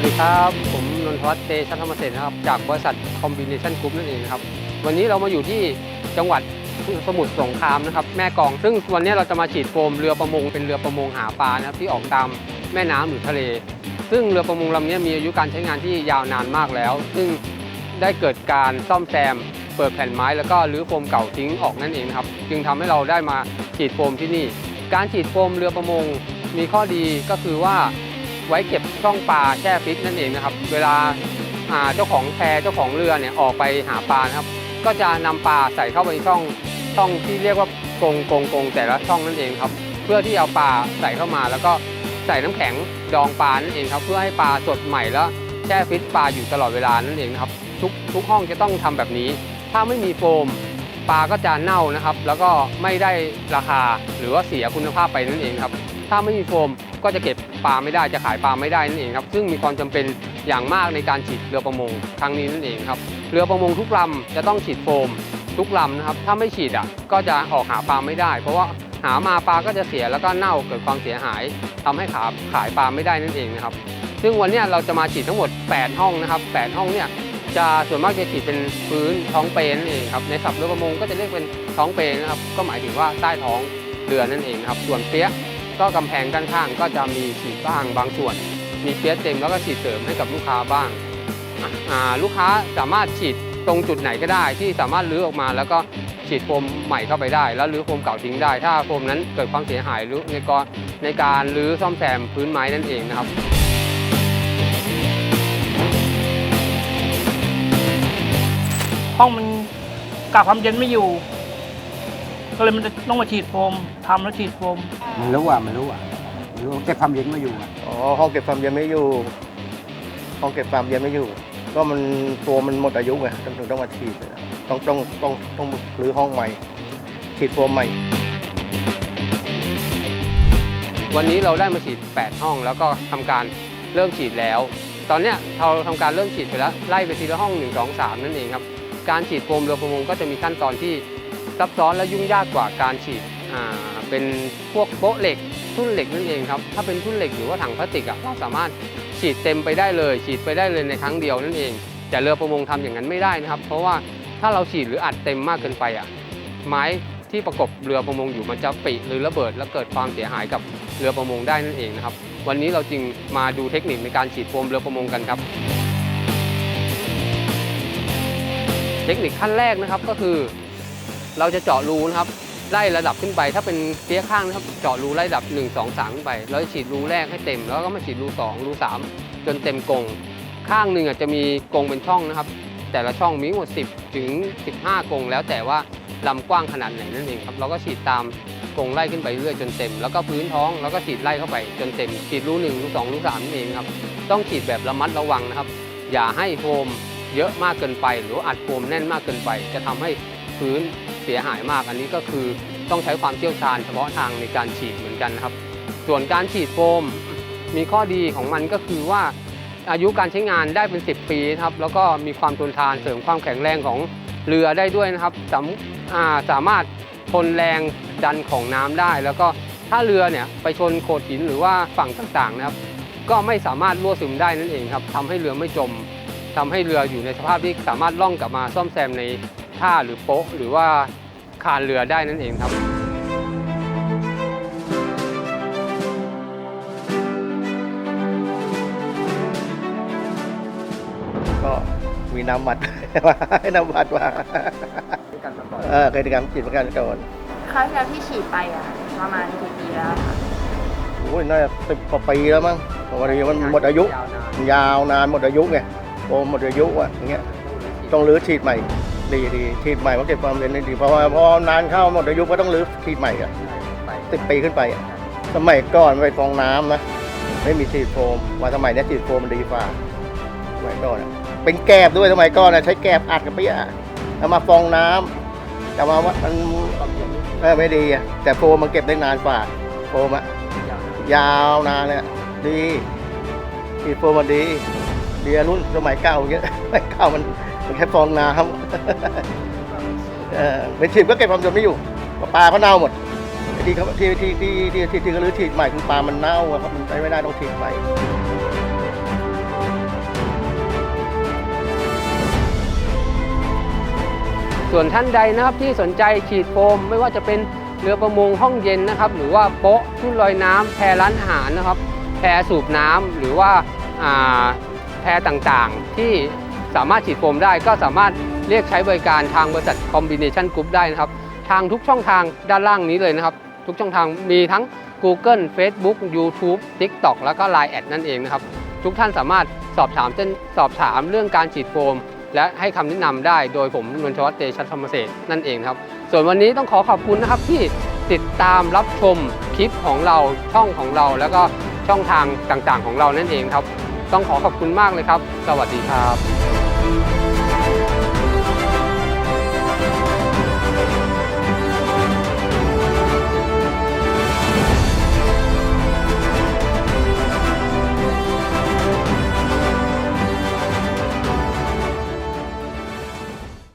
สวัสดีครับ ผมนนทวัฒน์เตชะธรรมเศรษฐ์นะครับ จากบริษัทคอมบิเนชันกรุ๊ปนั่นเองครับ วันนี้เรามาอยู่ที่จังหวัดสมุทรสงครามนะครับ แม่กอง ซึ่งวันนี้เราจะมาฉีดโฟมเรือประมงเป็นเรือประมงหาปลานะครับที่ออกตามแม่น้ำหรือทะเล ซึ่งเรือประมงลำนี้มีอายุการใช้งานที่ยาวนานมากแล้ว ซึ่งได้เกิดการซ่อมแซม เปิดแผ่นไม้แล้วก็รื้อโฟมเก่าทิ้งออกนั่นเองครับ จึงทำให้เราได้มาฉีดโฟมที่นี่ การฉีดโฟมเรือประมงมีข้อดีก็คือว่า ไว้เก็บช่องปลาแช่ฟิตนั่นเองนะครับ เวลาเจ้าของแพเจ้าของเรือเนี่ยออกไปหาปลานะครับ ก็จะนำปลาใส่เข้าไปในช่องช่องที่เรียกว่ากงกงกงแต่ละช่องนั่นเองครับ เพื่อที่เอาปลาใส่เข้ามา แล้วก็ใส่น้ำแข็งดองปลานั่นเองครับ เพื่อให้ปลาสดใหม่แล้วแช่ฟิตปลาอยู่ตลอดเวลานั่นเองครับทุกทุกห้องจะต้องทำแบบนี้ ถ้าไม่มีโฟมปลาก็จะเน่านะครับ แล้วก็ไม่ได้ราคาหรือว่าเสียคุณภาพไปนั่นเองครับ ถ้าไม่มีโฟม ก็จะเก็บปลาไม่ได้จะขายปลาไม่ได้นั่นเองครับซึ่งมีความจำเป็นอย่างมากในการฉีดเรือประมงครั้งนี้นั่นเองครับเรือประมงทุกลำจะต้องฉีดโฟม ทุกลำนะครับถ้าไม่ฉีดอะก็จะออกหาปลาไม่ได้ เพราะว่าหามาปลาก็จะเสียแล้วก็เน่าเกิดความเสียหายทำให้ขาขายปลาไม่ได้นั่นเองนะครับซึ่งวันนี้เราจะมาฉีดทั้งหมด 8 ห้องนะครับ 8 ห้องเนี่ยจะส่วนมากจะฉีดเป็นพื้นท้องเปนนั่นเองครับในศัพท์เรือประมงก็จะเรียกเป็นท้องเปนนะครับก็หมายถึงว่าใต้ท้องเรือนั่นเองครับส่วนเปี๊ยะ ก็กำแพงด้านข้างก็จะมีฉีดบ้างบางส่วน มีเปี๊ยะเต็มแล้วก็ฉีดเสริมให้กับลูกค้าบ้างลูกค้าสามารถฉีดตรงจุดไหนก็ได้ที่สามารถรื้อออกมา แล้วก็ฉีดโฟมใหม่เข้าไปได้ แล้วรื้อโฟมเก่าทิ้งได้ ถ้าโฟมนั้นเกิดความเสียหายหรือในกรในการรื้อซ่อมแซมพื้นไม้นั่นเองนะครับห้องมันกักความเย็นไม่อยู่ ก็เลยมันจะต้องมาฉีดโฟมทำแล้วฉีดโฟมมันรู้อะมันรู้อะมันรู้เก็บความเย็นไมาอยู่อะอ๋อห้องเก็บความเย็นไม่อยู่ห้องเก็บความเย็นไม่อยู่ ก็มันตัวมันหมดอายุไงต้องถึงต้องมาฉีดต้องต้องต้องต้องรื้อห้องใหม่ ฉีดโฟมใหม่ วันนี้เราได้มาฉีด 8 ห้องแล้วก็ทำการเริ่มฉีดแล้ว ตอนเนี้ยเราทำการเริ่มฉีดไปแล้วไล่ไปทีละห้อง 1 2 3 นั่นเองครับการฉีดโฟมเรือประมงก็จะมีขั้นตอนที่ ซับซ้อนและยุ่งยากกว่าการฉีดเป็นพวกโป๊ะเหล็กทุ่นเหล็กนั่นเองครับถ้าเป็นทุ่นเหล็กหรือว่าถังพลาสติกอะเราสามารถฉีดเต็มไปได้เลย ฉีดไปได้เลยในครั้งเดียวนั่นเอง แต่เรือประมงทำอย่างนั้นไม่ได้นะครับ เพราะว่าถ้าเราฉีดหรืออัดเต็มมากเกินไปอะไม้ที่ประกบเรือประมงอยู่มันจะปิหรือระเบิด และเกิดความเสียหายกับเรือประมงได้นั่นเองนะครับ วันนี้เราจึงมาดูเทคนิคในการฉีดโฟมเรือประมงกันครับ เทคนิคขั้นแรกนะครับก็คือ เราจะเจาะรูนะครับไล่ระดับขึ้นไปถ้าเป็นเปียข้างนะครับเจาะรูไล่ระดับ 1 2 3ขึ้นไปแล้วฉีดรูแรกให้เต็ม แล้วก็มาฉีดรู 2 รู 3 จนเต็มกรงข้างหนึ่งอาจจะมีกรงเป็นช่องนะครับ แต่ละช่องมีหมด 10 ถึง 15 กรงแล้วแต่ว่าลำกว้างขนาดไหนนั่นเองครับเราก็ฉีดตามกรงไล่ขึ้นไปเรื่อยจนเต็ม แล้วก็พื้นท้องแล้วก็ฉีดไล่เข้าไปจนเต็ม ฉีดรู1รู2รู3นั่นเองครับต้องฉีดแบบระมัดระวังนะครับ อย่าให้โฟมเยอะมากเกินไป หรืออัดโฟมแน่นมากเกินไป จะทำให้พื้น สียหายมากอันนี้ก็คือต้องใช้ความเชี่ยวชาญเฉพาะทางในการฉีดเหมือนกันนะครับ ส่วนการฉีดโฟมมีข้อดีของมันก็คือว่าอายุการใช้งานได้เป็น 10 ปีครับแล้วก็มีความทนทานเสริมความแข็งแรงของเรือได้ด้วยนะครับสาาสามารถทนแรงดันของน้ำได้ แล้วก็ถ้าเรือเนี่ยไปชนโขดหินหรือว่าฝั่งต่างๆนะครับ ก็ไม่สามารถรั่วซึมได้นั่นเองครับทำให้เรือไม่จมทำให้เรืออยู่ในสภาพที่สามารถล่องกลับมาซ่อมแซมใน ท่าหรือโป๊ะหรือว่าคานเรือได้นั่นเองครับก็มีน้ำบัตรให้น้ำบัตรมาเออเคยทำฉีดประกันก่อนครั้งที่แล้วที่ฉีดไปอะประมาณกี่ปีแล้วคะโอ้ยน่าจะสิบกว่าปีแล้วมั้งเพราะว่ามันหมดอายุ ยาวนานหมดอายุไงโฟมหมดอายุอะอย่างเงี้ยต้องรื้อฉีดใหม่ ดีดีฉีดใหม่เพราะเก็บความเย็นได้ดีเพราะว่าพอนานเข้าหมดอายุก็ต้องรื้อฉีดใหม่อะสิบปีขึ้นไปอะสมัยก่อนไปฟองน้ำนะไม่มีฉีดโฟมว่าสมัยเนี้ยฉีดโฟมมันดีกว่าสมัยก่อนอะเป็นแกบด้วยสมัยก่อนนะใช้แกบอัดกับเปี้ยแล้วมาฟองน้ำแต่มาว่ามันเออไม่ดีอะแต่โฟมมันเก็บได้นานกว่าโฟมอะยาวนานเลยอะดีฉีดโฟมมันดีดีอะรุ่นสมัยเก่าเยอะสมัยเก่ามันมันแแค่ฟองน้ำเออไปฉีดก็เก็บความจนไม่อยู่ปลาก็เน่าหมดที่เขาที่ที่ที่ที่ที่ที่เขาลยฉีดใหม่คุณปลามันเน่าครับมันใช้ไม่ได้ต้องฉีดใหม่ส่วนท่านใดนะครับที่สนใจฉีดโฟมไม่ว่าจะเป็นเรือประมงห้องเย็นนะครับ หรือว่าโป๊ะชุนลอยน้ำแพร้านอาหารนะครับ แพรสูบน้ำหรือว่าแพรต่างๆที่ สามารถฉีดโฟมได้ก็สามารถเรียกใช้บริการทางบริษัท Combination Group ได้นะครับ ทางทุกช่องทางด้านล่างนี้เลยนะครับ ทุกช่องทางมีทั้ง Google Facebook YouTube TikTok แล้วก็ Line แอดนั่นเองนะครับ ทุกท่านสามารถสอบถามเส้นสอบถามเรื่องการฉีดโฟม และให้คำแนะนำได้โดยผมนนทวัฒน์เตชัธรรมเศษนั่นเองครับ ส่วนวันนี้ต้องขอขอบคุณนะครับที่ติดตามรับชมคลิปของเราช่องของเรา แล้วก็ช่องทางต่างๆ ของเรานั่นเองครับ ต้องขอขอบคุณมากเลยครับ สวัสดีครับ